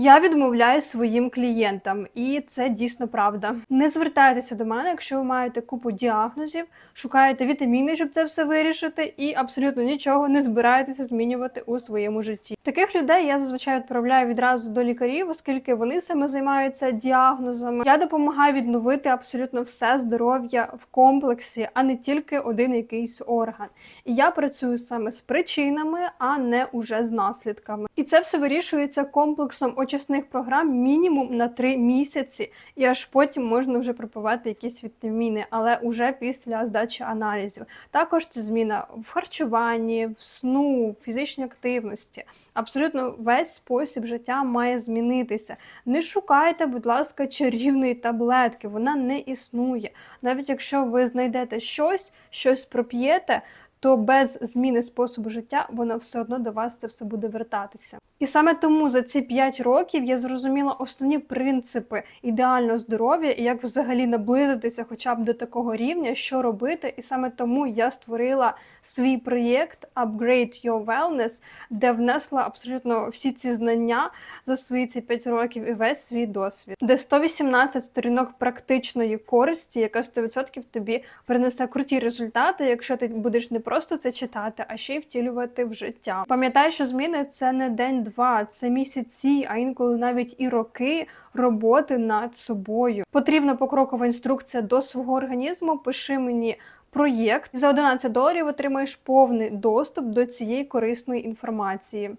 Я відмовляю своїм клієнтам, і це дійсно правда. Не звертайтеся до мене, якщо ви маєте купу діагнозів, шукаєте вітаміни, щоб це все вирішити, і абсолютно нічого не збираєтеся змінювати у своєму житті. Таких людей я зазвичай відправляю відразу до лікарів, оскільки вони саме займаються діагнозами. Я допомагаю відновити абсолютно все здоров'я в комплексі, а не тільки один якийсь орган. І я працюю саме з причинами, а не уже з наслідками. І це все вирішується комплексом очисних програм мінімум на 3 місяці, і аж потім можна вже пропивати якісь вітаміни, але уже після здачі аналізів. Також це зміна в харчуванні, в сну, в фізичній активності. Абсолютно весь спосіб життя має змінитися. Не шукайте, будь ласка, чарівної таблетки, вона не існує. Навіть якщо ви знайдете щось, щось проп'єте, то без зміни способу життя воно все одно до вас це все буде вертатися. І саме тому за ці 5 років я зрозуміла основні принципи ідеального здоров'я і як взагалі наблизитися хоча б до такого рівня, що робити. І саме тому я створила свій проєкт Upgrade Your Wellness, де внесла абсолютно всі ці знання за свої ці 5 років і весь свій досвід, де 118 сторінок практичної користі, яка 100% тобі принесе круті результати, якщо ти будеш не просто це читати, а ще й втілювати в життя. Пам'ятай, що зміни це не день-два, це місяці, а інколи навіть і роки роботи над собою. Потрібна покрокова інструкція до свого організму. Пиши мені. Проєкт за 11 доларів отримаєш повний доступ до цієї корисної інформації.